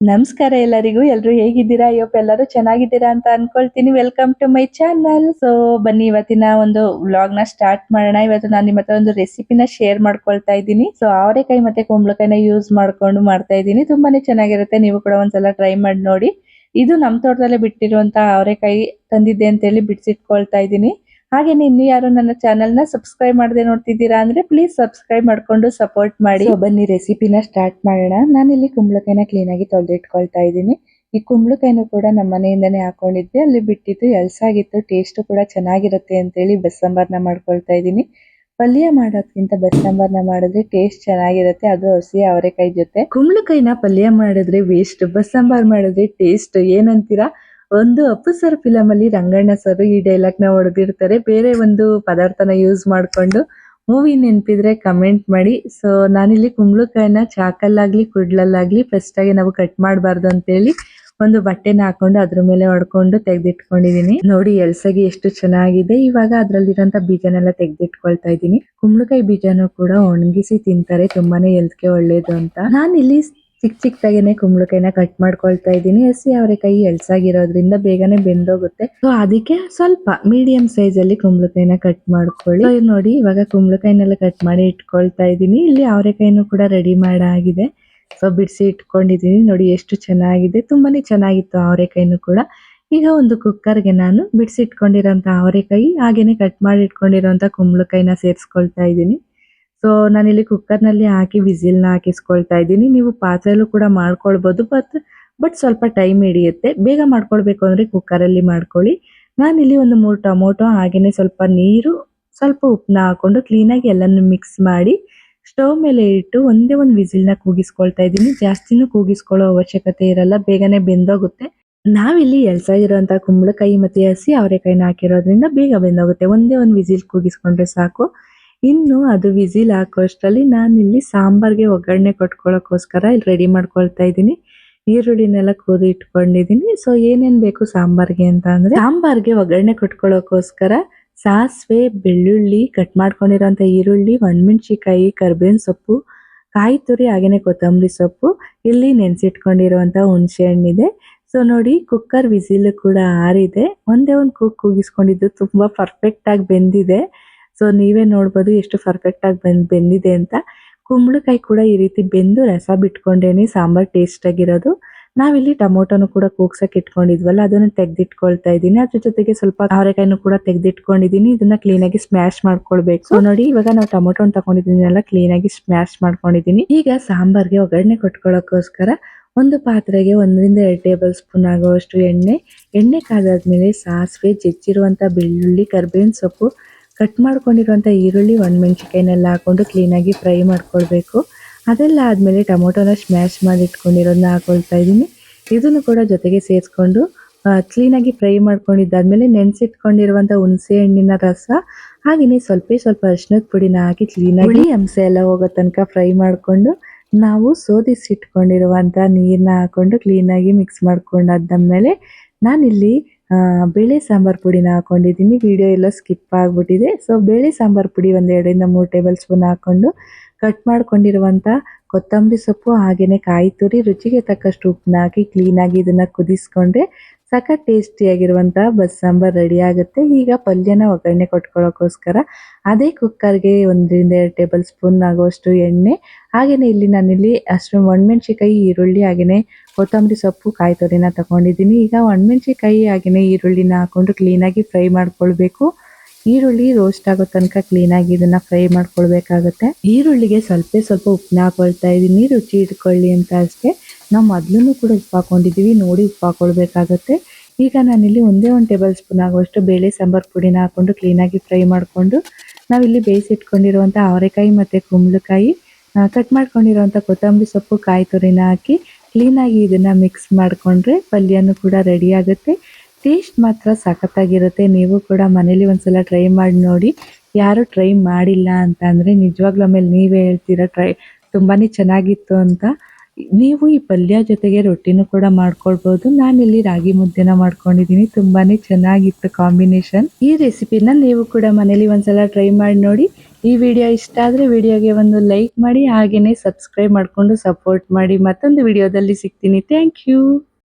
ನಮಸ್ಕಾರ ಎಲ್ಲರಿಗೂ. ಎಲ್ರು ಹೇಗಿದ್ದೀರಾ? ಅಯ್ಯಪ್ಪ ಎಲ್ಲರೂ ಚೆನ್ನಾಗಿದ್ದೀರಾ ಅಂತ ಅನ್ಕೊಳ್ತೀನಿ. Welcome to my channel so ಬನ್ನಿ, ಇವತ್ತಿನ ಒಂದು ವ್ಲಾಗ್ನ ಸ್ಟಾರ್ಟ್ ಮಾಡೋಣ. ಇವತ್ತು ನಾನು ನಿಮ್ಮ ಹತ್ರ ಒಂದು ರೆಸಿಪಿನ ಶೇರ್ ಮಾಡ್ಕೊಳ್ತಾ ಇದ್ದೀನಿ. ಸೊ ಅವರೆಕಾಯಿ ಮತ್ತೆ ಕುಂಬಳಕಾಯಿನ ಯೂಸ್ ಮಾಡ್ಕೊಂಡು ಮಾಡ್ತಾ ಇದ್ದೀನಿ. ತುಂಬಾನೇ ಚೆನ್ನಾಗಿರುತ್ತೆ. ನೀವು ಕೂಡ ಒಂದ್ಸಲ ಟ್ರೈ ಮಾಡಿ ನೋಡಿ. ಇದು ನಮ್ಮ ತೋಟದಲ್ಲೇ ಬಿಟ್ಟಿರುವಂತಹ ಅವರೆಕಾಯಿ ತಂದಿದ್ದೆ ಅಂತ ಹೇಳಿ ಬಿಡಿಸಿಟ್ಕೊಳ್ತಾ ಇದ್ದೀನಿ. ಹಾಗೇನೆ ಇನ್ನು ಯಾರು ನನ್ನ ಚಾನೆಲ್ನ ಸಬ್ಸ್ಕ್ರೈಬ್ ಮಾಡದೆ ನೋಡ್ತಿದ್ದೀರಾ ಅಂದ್ರೆ ಪ್ಲೀಸ್ ಸಬ್ಸ್ಕ್ರೈಬ್ ಮಾಡ್ಕೊಂಡು ಸಪೋರ್ಟ್ ಮಾಡಿ. ಬನ್ನಿ ರೆಸಿಪಿನ ಸ್ಟಾರ್ಟ್ ಮಾಡೋಣ. ನಾನಿಲ್ಲಿ ಕುಂಬಳಕಾಯಿನ ಕ್ಲೀನ್ ಆಗಿ ತೊಳೆದಿಟ್ಕೊಳ್ತಾ ಇದ್ದೀನಿ. ಈ ಕುಂಬಳಕಾಯಿನೂ ಕೂಡ ನಮ್ಮ ಮನೆಯಿಂದನೇ ಹಾಕೊಂಡಿದ್ದೆ ಅಲ್ಲಿ ಬಿಟ್ಟಿದ್ದು ಎಲ್ಸಾಗಿತ್ತು ಟೇಸ್ಟ್ ಕೂಡ ಚೆನ್ನಾಗಿರುತ್ತೆ ಅಂತೇಳಿ ಬಸ್ಸಾಂಬಾರ್ನ ಮಾಡ್ಕೊಳ್ತಾ ಇದ್ದೀನಿ. ಪಲ್ಯ ಮಾಡೋದ್ಕಿಂತ ಬಸ್ಸಾಂಬಾರ್ನ ಮಾಡಿದ್ರೆ ಟೇಸ್ಟ್ ಚೆನ್ನಾಗಿರುತ್ತೆ. ಅದು ಹಸಿ ಅವರೆಕಾಯಿ ಜೊತೆ. ಕುಂಬಳಕಾಯಿನ ಪಲ್ಯ ಮಾಡಿದ್ರೆ ವೇಸ್ಟ್ ಬಸ್ಸಾಂಬಾರ್ ಮಾಡಿದ್ರೆ ಟೇಸ್ಟ್ ಏನಂತೀರಾ? ಒಂದು ಅಪ್ಪು ಸರ್ ಫಿಲಂ ಅಲ್ಲಿ ರಂಗಣ್ಣ ಸರ್ ಈ ಡೈಲಾಗ್ನ ಹೊಡೆದಿರ್ತಾರೆ ಬೇರೆ ಒಂದು ಪದಾರ್ಥನ ಯೂಸ್ ಮಾಡ್ಕೊಂಡು ಮೂವಿ ನೆನಪಿದ್ರೆ ಕಮೆಂಟ್ ಮಾಡಿ. ಸೊ ನಾನಿಲ್ಲಿ ಕುಂಬಳಕಾಯಿನ ಚಾಕಲ್ಲಾಗ್ಲಿ, ಕುಡ್ಲಲ್ಲಾಗ್ಲಿ ಫಸ್ಟ್ ಆಗಿ ನಾವು ಕಟ್ ಮಾಡಬಾರ್ದು ಅಂತೇಳಿ ಒಂದು ಬಟ್ಟೆನ ಹಾಕೊಂಡು ಅದ್ರ ಮೇಲೆ ಹೊಡ್ಕೊಂಡು ತೆಗೆದಿಟ್ಕೊಂಡಿದೀನಿ. ನೋಡಿ, ಎಲ್ಸಗಿ ಎಷ್ಟು ಚೆನ್ನಾಗಿದೆ. ಇವಾಗ ಅದರಲ್ಲಿರೋಂಥ ಬೀಜನೆಲ್ಲ ತೆಗೆದಿಟ್ಕೊಳ್ತಾ ಇದ್ದೀನಿ. ಕುಂಬಳಕಾಯಿ ಬೀಜನೂ ಕೂಡ ಒಣಗಿಸಿ ತಿಂತಾರೆ. ತುಂಬಾನೇ ಹೆಲ್ತ್ಗೆ ಒಳ್ಳೇದು ಅಂತ. ನಾನಿಲ್ಲಿ ಚಿಕ್ಕ ಚಿಕ್ಕದಾಗೇನೆ ಕುಂಬಳಕಾಯಿನ ಕಟ್ ಮಾಡ್ಕೊಳ್ತಾ ಇದ್ದೀನಿ. ಹಸಿ ಅವರೆಕಾಯಿ ಎಳ್ಸಾಗಿರೋದ್ರಿಂದ ಬೇಗನೆ ಬೆಂದೋಗುತ್ತೆ. ಸೊ ಅದಕ್ಕೆ ಸ್ವಲ್ಪ ಮೀಡಿಯಂ ಸೈಜ್ ಅಲ್ಲಿ ಕುಂಬಳಕಾಯಿನ ಕಟ್ ಮಾಡ್ಕೊಳ್ಳಿ. ನೋಡಿ, ಇವಾಗ ಕುಂಬಳಕಾಯಿನೆಲ್ಲ ಕಟ್ ಮಾಡಿ ಇಟ್ಕೊಳ್ತಾ ಇದ್ದೀನಿ. ಇಲ್ಲಿ ಅವರೆಕಾಯಿನೂ ಕೂಡ ರೆಡಿ ಮಾಡಾಗಿದೆ. ಸೊ ಬಿಡಿಸಿ ಇಟ್ಕೊಂಡಿದ್ದೀನಿ. ನೋಡಿ, ಎಷ್ಟು ಚೆನ್ನಾಗಿದೆ. ತುಂಬಾನೇ ಚೆನ್ನಾಗಿತ್ತು ಅವರೆಕಾಯಿನೂ ಕೂಡ. ಈಗ ಒಂದು ಕುಕ್ಕರ್ಗೆ ನಾನು ಬಿಡಿಸಿ ಇಟ್ಕೊಂಡಿರೋಂಥ ಅವರೆಕಾಯಿ ಹಾಗೇನೆ ಕಟ್ ಮಾಡಿ ಇಟ್ಕೊಂಡಿರೋಂಥ ಕುಂಬಳಕಾಯಿನ ಸೇರಿಸ್ಕೊಳ್ತಾ ಇದ್ದೀನಿ. ಸೊ ನಾನಿಲ್ಲಿ ಕುಕ್ಕರ್ನಲ್ಲಿ ಹಾಕಿ, ವಿಸಿಲ್ನ ಹಾಕಿಸ್ಕೊಳ್ತಾ ಇದ್ದೀನಿ. ನೀವು ಪಾತ್ರೆಯಲ್ಲೂ ಕೂಡ ಮಾಡ್ಕೊಳ್ಬೋದು ಬಟ್ ಬಟ್ ಸ್ವಲ್ಪ ಟೈಮ್ ಹಿಡಿಯುತ್ತೆ. ಬೇಗ ಮಾಡ್ಕೊಳ್ಬೇಕು ಅಂದರೆ ಕುಕ್ಕರಲ್ಲಿ ಮಾಡ್ಕೊಳ್ಳಿ. ನಾನಿಲ್ಲಿ ಒಂದು ಮೂರು ಟೊಮೊಟೊ, ಹಾಗೆಯೇ ಸ್ವಲ್ಪ ನೀರು, ಸ್ವಲ್ಪ ಉಪ್ಪನ್ನ ಹಾಕೊಂಡು ಕ್ಲೀನಾಗಿ ಎಲ್ಲಾನು ಮಿಕ್ಸ್ ಮಾಡಿ ಸ್ಟವ್ ಮೇಲೆ ಇಟ್ಟು ಒಂದೇ ಒಂದು ವಿಸಿಲ್ನ ಕೂಗಿಸ್ಕೊಳ್ತಾ ಇದ್ದೀನಿ. ಜಾಸ್ತಿನೂ ಕೂಗಿಸ್ಕೊಳ್ಳೋ ಅವಶ್ಯಕತೆ ಇರಲ್ಲ, ಬೇಗನೆ ಬೆಂದೋಗುತ್ತೆ. ನಾವಿಲ್ಲಿ ಎಳ್ಸಾಗಿರೋಂಥ ಕುಂಬಳಕಾಯಿ ಮತ್ತೆ ಹಸಿ ಅವರೆಕಾಯಿನ ಹಾಕಿರೋದ್ರಿಂದ ಬೇಗ ಬೆಂದೋಗುತ್ತೆ. ಒಂದೇ ಒಂದು ವಿಸಿಲ್ ಕೂಗಿಸ್ಕೊಂಡ್ರೆ ಸಾಕು. ಇನ್ನು ಅದು ವಿಸಿಲ್ ಹಾಕೋಷ್ಟರಲ್ಲಿ ನಾನಿಲ್ಲಿ ಸಾಂಬಾರ್ಗೆ ಒಗ್ಗರಣೆ ಕೊಟ್ಕೊಳ್ಳೋಕ್ಕೋಸ್ಕರ ಇಲ್ಲಿ ರೆಡಿ ಮಾಡ್ಕೊಳ್ತಾ ಇದ್ದೀನಿ. ಈರುಳ್ಳಿನೆಲ್ಲ ಕೂದಿ ಇಟ್ಕೊಂಡಿದ್ದೀನಿ. ಸೊ ಏನೇನು ಬೇಕು ಸಾಂಬಾರ್ಗೆ ಅಂತ ಅಂದರೆ, ಸಾಂಬಾರ್ಗೆ ಒಗ್ಗರಣೆ ಕೊಟ್ಕೊಳ್ಳೋಕ್ಕೋಸ್ಕರ ಸಾಸಿವೆ, ಬೆಳ್ಳುಳ್ಳಿ ಕಟ್ ಮಾಡ್ಕೊಂಡಿರೋಂಥ ಈರುಳ್ಳಿ ಒಣಮೆಣ್ಸಿಕಾಯಿ ಕರ್ಬೇವಿನ ಸೊಪ್ಪು, ಕಾಯಿ ತುರಿ ಹಾಗೆಯೇ ಕೊತ್ತಂಬರಿ ಸೊಪ್ಪು, ಇಲ್ಲಿ ನೆನೆಸಿಟ್ಕೊಂಡಿರುವಂಥ ಹುಣಸೆ ಹಣ್ಣಿದೆ. ಸೊ ನೋಡಿ ಕುಕ್ಕರ್ ವಿಸಿಲ್ ಕೂಡ ಆರಿದೆ. ಒಂದೇ ಒಂದು ಕುಕ್ ಕೂಗಿಸ್ಕೊಂಡಿದ್ದು ತುಂಬಾ ಪರ್ಫೆಕ್ಟಾಗಿ ಬೆಂದಿದೆ. ಸೊ ನೀವೇ ನೋಡ್ಬೋದು ಎಷ್ಟು ಪರ್ಫೆಕ್ಟ್ ಆಗಿ ಬೆಂದ್, ಬೆಂದಿದೆ ಅಂತ. ಕುಂಬಳಕಾಯಿ ಕೂಡ ಈ ರೀತಿ ಬೆಂದು ರಸ ಬಿಟ್ಕೊಂಡೇನೆ ಸಾಂಬಾರ್ ಟೇಸ್ಟ್ ಆಗಿರೋದು. ನಾವಿಲ್ಲಿ ಟೊಮೊಟೊನು ಕೂಡ ಕೂಗ್ಸಕ್ಕೆ ಇಟ್ಕೊಂಡಿದ್ವಲ್ಲ, ಅದನ್ನ ತೆಗೆದಿಟ್ಕೊಳ್ತಾ ಇದ್ದೀನಿ. ಅದ್ರ ಜೊತೆಗೆ ಸ್ವಲ್ಪ ಅವರೆಕಾಯಿನೂ ಕೂಡ ತೆಗೆದಿಟ್ಕೊಂಡಿದ್ದೀನಿ. ಇದನ್ನ ಕ್ಲೀನ್ ಆಗಿ ಸ್ಮ್ಯಾಶ್ ಮಾಡ್ಕೊಳ್ಬೇಕು. ನೋಡಿ, ಇವಾಗ ನಾವು ಟೊಮೊಟೊ ತಗೊಂಡಿದ್ದೀನಲ್ಲ ಕ್ಲೀನ್ ಆಗಿ ಸ್ಮ್ಯಾಶ್ ಮಾಡ್ಕೊಂಡಿದ್ದೀನಿ. ಈಗ ಸಾಂಬಾರ್ಗೆ ಒಗ್ಗರಣೆ ಕೊಟ್ಕೊಳ್ಳೋಕ್ಕೋಸ್ಕರ ಒಂದು ಪಾತ್ರೆಗೆ ಒಂದರಿಂದ ಎರಡು ಟೇಬಲ್ ಸ್ಪೂನ್ ಆಗುವಷ್ಟು ಎಣ್ಣೆ. ಎಣ್ಣೆ ಕಾದಾದ್ಮೇಲೆ ಸಾಸಿವೆ, ಜಜ್ಜಿರುವಂಥ ಬೆಳ್ಳುಳ್ಳಿ, ಕರ್ಬೇವಿನ ಸೊಪ್ಪು ಕಟ್ ಮಾಡ್ಕೊಂಡಿರುವಂಥ ಈರುಳ್ಳಿ ಒಣಮೆಣ್ಸಿಕಾಯಿನೆಲ್ಲ ಹಾಕೊಂಡು ಕ್ಲೀನಾಗಿ ಫ್ರೈ ಮಾಡ್ಕೊಳ್ಬೇಕು. ಅದೆಲ್ಲ ಆದಮೇಲೆ ಟೊಮೊಟೊನ ಸ್ಮ್ಯಾಶ್ ಮಾಡಿ ಇಟ್ಕೊಂಡಿರೋದನ್ನ ಹಾಕೊಳ್ತಾ ಇದ್ದೀನಿ. ಇದನ್ನು ಕೂಡ ಜೊತೆಗೆ ಸೇರಿಸ್ಕೊಂಡು ಕ್ಲೀನಾಗಿ ಫ್ರೈ ಮಾಡ್ಕೊಂಡಿದ್ದಾದಮೇಲೆ ನೆನೆಸಿಟ್ಕೊಂಡಿರುವಂಥ ಹುಣಸೆ ಹಣ್ಣಿನ ರಸ ಹಾಗೆಯೇ ಸ್ವಲ್ಪ ಸ್ವಲ್ಪ ಅರಿಶಿನದ ಪುಡಿನ ಹಾಕಿ ಕ್ಲೀನಾಗಿ ಅಂಶ ಎಲ್ಲ ಹೋಗೋ ತನಕ ಫ್ರೈ ಮಾಡಿಕೊಂಡು ನಾವು ಸೋದಿಸಿಟ್ಕೊಂಡಿರುವಂಥ ನೀರನ್ನ ಹಾಕೊಂಡು ಕ್ಲೀನಾಗಿ ಮಿಕ್ಸ್ ಮಾಡ್ಕೊಂಡಾದ್ಮೇಲೆ ನಾನಿಲ್ಲಿ ಬೇಳೆ ಸಾಂಬಾರ್ ಪುಡಿನ ಹಾಕೊಂಡಿದ್ದೀನಿ. ವಿಡಿಯೋ ಎಲ್ಲ ಸ್ಕಿಪ್ ಆಗಿಬಿಟ್ಟಿದೆ. ಸೊ ಬೇಳೆ ಸಾಂಬಾರ್ ಪುಡಿ ಒಂದು ಎರಡರಿಂದ ಮೂರು ಟೇಬಲ್ ಸ್ಪೂನ್ ಹಾಕ್ಕೊಂಡು ಕಟ್ ಮಾಡ್ಕೊಂಡಿರುವಂಥ ಕೊತ್ತಂಬರಿ ಸೊಪ್ಪು ಹಾಗೆಯೇ ಕಾಯಿ ತುರಿ, ರುಚಿಗೆ ತಕ್ಕಷ್ಟು ಉಪ್ಪನ್ನ ಹಾಕಿ ಕ್ಲೀನಾಗಿ ಇದನ್ನು ಕುದಿಸ್ಕೊಂಡ್ರೆ ಸಖತ್ ಟೇಸ್ಟಿಯಾಗಿರುವಂಥ ಬಸ್ ಸಾಂಬಾರ್ ರೆಡಿ ಆಗುತ್ತೆ. ಈಗ ಪಲ್ಯನ ಒಗ್ಗರಣೆ ಕೊಟ್ಕೊಳ್ಳೋಕ್ಕೋಸ್ಕರ ಅದೇ ಕುಕ್ಕರ್ಗೆ ಒಂದರಿಂದ ಎರಡು ಟೇಬಲ್ ಸ್ಪೂನ್ ಆಗುವಷ್ಟು ಎಣ್ಣೆ ಹಾಗೆಯೇ ಇಲ್ಲಿ ನಾನಿಲ್ಲಿ ಅಷ್ಟು ಒಣಮೆಣ್ಸಿಕಾಯಿ ಈರುಳ್ಳಿ ಹಾಗೆಯೇ ಕೊತ್ತಂಬರಿ ಸೊಪ್ಪು ಕಾಯಿ ತುರಿನ ತಗೊಂಡಿದ್ದೀನಿ. ಈಗ ಒಣಮೆಣ್ಸಿಕಾಯಿ ಹಾಗೆಯೇ ಈರುಳ್ಳಿನ ಹಾಕ್ಕೊಂಡು ಕ್ಲೀನಾಗಿ ಫ್ರೈ ಮಾಡ್ಕೊಳ್ಬೇಕು. ಈರುಳ್ಳಿ ರೋಸ್ಟ್ ಆಗೋ ತನಕ ಕ್ಲೀನಾಗಿ ಇದನ್ನ ಫ್ರೈ ಮಾಡ್ಕೊಳ್ಬೇಕಾಗುತ್ತೆ. ಈರುಳ್ಳಿಗೆ ಸ್ವಲ್ಪ ಸ್ವಲ್ಪ ಉಪ್ಪನ್ನ ಹಾಕೊಳ್ತಾ ಇದ್ದೀನಿ. ರುಚಿ ಇಟ್ಕೊಳ್ಳಿ ಅಂತ ಅಷ್ಟೇ. ನಾವು ಮೊದಲೂ ಕೂಡ ಉಪ್ಪು ಹಾಕೊಂಡಿದ್ದೀವಿ. ನೋಡಿ ಉಪ್ಪು ಹಾಕೊಳ್ಬೇಕಾಗುತ್ತೆ. ಈಗ ನಾನಿಲ್ಲಿ ಒಂದೇ ಒಂದು ಟೇಬಲ್ ಸ್ಪೂನ್ ಆಗುವಷ್ಟು ಬೇಳೆ, ಸಾಂಬಾರ್ ಪುಡಿನ ಹಾಕೊಂಡು ಕ್ಲೀನಾಗಿ ಫ್ರೈ ಮಾಡಿಕೊಂಡು ನಾವಿಲ್ಲಿ ಬೇಯಿಸಿಟ್ಕೊಂಡಿರುವಂಥ ಅವರೆಕಾಯಿ ಮತ್ತು ಕುಂಬಳಕಾಯಿ ಕಟ್ ಮಾಡ್ಕೊಂಡಿರುವಂಥ ಕೊತ್ತಂಬರಿ ಸೊಪ್ಪು ಕಾಯಿ ತುರಿನ ಹಾಕಿ ಕ್ಲೀನಾಗಿ ಇದನ್ನು ಮಿಕ್ಸ್ ಮಾಡಿಕೊಂಡ್ರೆ ಪಲ್ಯನೂ ಕೂಡ ರೆಡಿ ಆಗುತ್ತೆ. ಟೇಸ್ಟ್ ಮಾತ್ರ ಸಖತ್ತಾಗಿರುತ್ತೆ. ನೀವು ಕೂಡ ಮನೇಲಿ ಒಂದ್ಸಲ ಟ್ರೈ ಮಾಡಿ ನೋಡಿ. ಯಾರು ಟ್ರೈ ಮಾಡಿಲ್ಲ ಅಂತ ಅಂದರೆ ನಿಜವಾಗ್ಲೂ ಆಮೇಲೆ ನೀವೇ ಹೇಳ್ತೀರಾ ಟ್ರೈ ತುಂಬಾ ಚೆನ್ನಾಗಿತ್ತು ಅಂತ. ನೀವು ಈ ಪಲ್ಯ ಜೊತೆಗೆ ರೊಟ್ಟಿನೂ ಕೂಡ ಮಾಡ್ಕೊಳ್ಬೋದು. ನಾನಿಲ್ಲಿ ರಾಗಿ ಮುದ್ದೆನ ಮಾಡ್ಕೊಂಡಿದ್ದೀನಿ. ತುಂಬಾ ಚೆನ್ನಾಗಿತ್ತು ಕಾಂಬಿನೇಷನ್. ಈ ರೆಸಿಪಿನ ನೀವು ಕೂಡ ಮನೇಲಿ ಒಂದ್ಸಲ ಟ್ರೈ ಮಾಡಿ ನೋಡಿ. ಈ ವಿಡಿಯೋ ಇಷ್ಟ ಆದ್ರೆ ವಿಡಿಯೋಗೆ ಒಂದು ಲೈಕ್ ಮಾಡಿ ಹಾಗೇನೆ ಸಬ್ಸ್ಕ್ರೈಬ್ ಮಾಡ್ಕೊಂಡು ಸಪೋರ್ಟ್ ಮಾಡಿ ಮತ್ತೊಂದು ವಿಡಿಯೋದಲ್ಲಿ ಸಿಗ್ತೀನಿ. Thank you